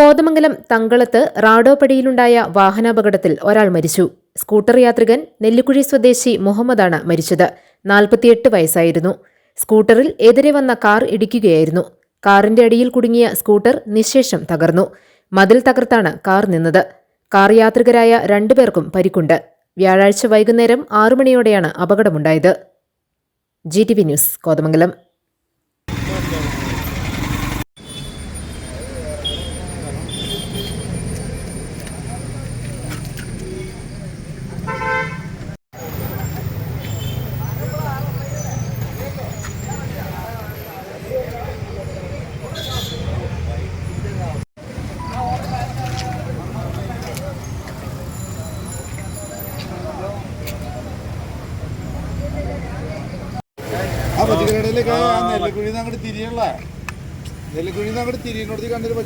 കോതമംഗലം തങ്കളത്ത് റാഡോപ്പടിയിലുണ്ടായ വാഹനാപകടത്തിൽ ഒരാൾ മരിച്ചു. സ്കൂട്ടർ യാത്രികൻ നെല്ലിക്കുഴി സ്വദേശി മുഹമ്മദാണ് മരിച്ചത്. നാൽപ്പത്തിയെട്ട് വയസ്സായിരുന്നു. സ്കൂട്ടറിൽ എതിരെ വന്ന കാർ ഇടിക്കുകയായിരുന്നു. കാറിന്റെ അടിയിൽ കുടുങ്ങിയ സ്കൂട്ടർ നിശേഷം തകർന്നു. മതിൽ തകർത്താണ് കാർ നിന്നത്. കാർ യാത്രികരായ രണ്ടുപേർക്കും പരിക്കുണ്ട്. വ്യാഴാഴ്ച വൈകുന്നേരം ആറു മണിയോടെയാണ് അപകടമുണ്ടായത്. G T V news Kothamangalam. പച്ചക്കറിയിലേക്ക് നെല്ലിക്കുഴിന്ന് അങ്ങോട്ട് തിരിയുള്ള? നെല്ലിക്കുഴിന്ന് അങ്ങോട്ട് തിരിയുന്നോടത്ത് കണ്ടൊരു